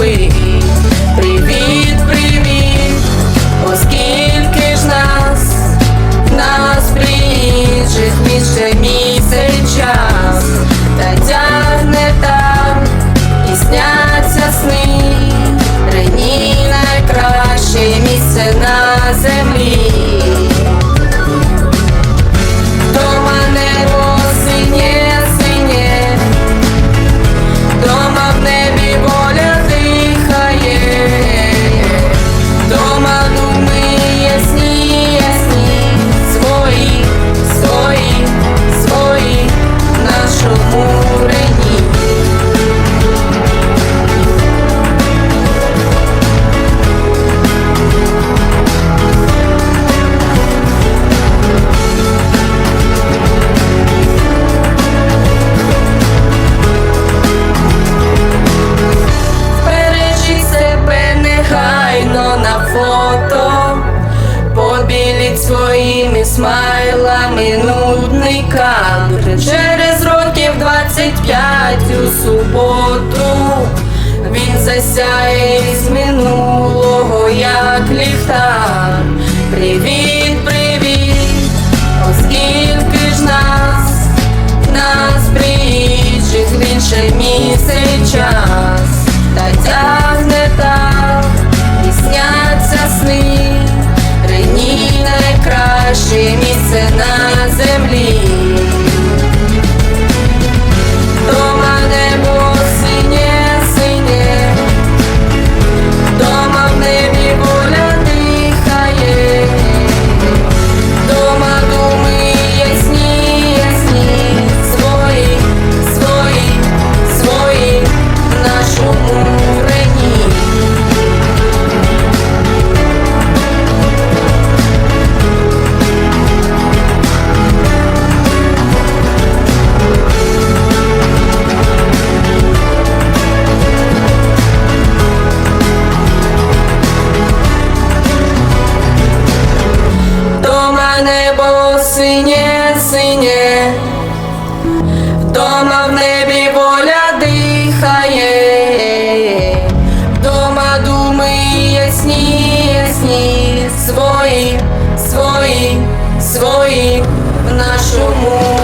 away. своїми смайлами нудний кадр Через років 25 у суботу він засяє з минулого, як ліхтар. more.